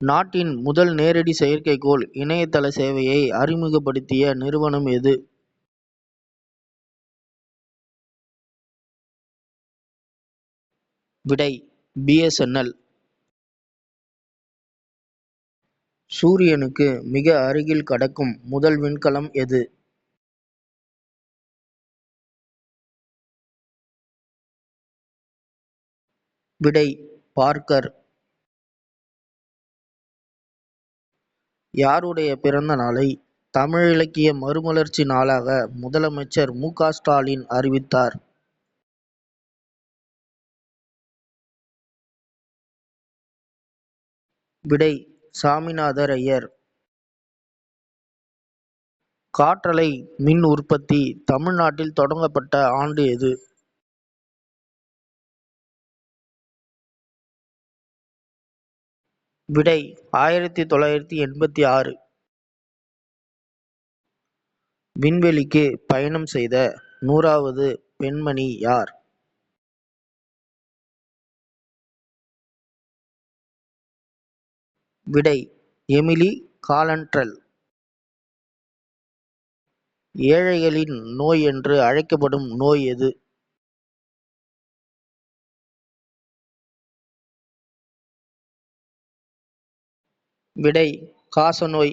நாட்டின் முதல் நேரடி செயற்கைக்கோள் இணையதள சேவையை அறிமுகப்படுத்திய நிறுவனம் எது? விடை பிஎஸ்என்எல் சூரியனுக்கு மிக அருகில் கடக்கும் முதல் விண்கலம் எது? விடை பார்க்கர். யாருடைய பிறந்த நாளை? தமிழிலக்கிய மறுமலர்ச்சி நாளாக முதலமைச்சர் மு. க. ஸ்டாலின் அறிவித்தார். விடை சாமிநாதர் ஐயர். காற்றலை மின் உற்பத்தி தமிழ்நாட்டில் தொடங்கப்பட்ட ஆண்டு எது? விடை ஆயிரத்தி தொள்ளாயிரத்தி எண்பத்தி ஆறு. விண்வெளிக்கு பயணம் செய்த நூறாவது பெண்மணி யார்? விடை எமிலி காலண்ட்ரல் ஏழைகளின் நோய் என்று அழைக்கப்படும் நோய் எது? விடை காசநோய்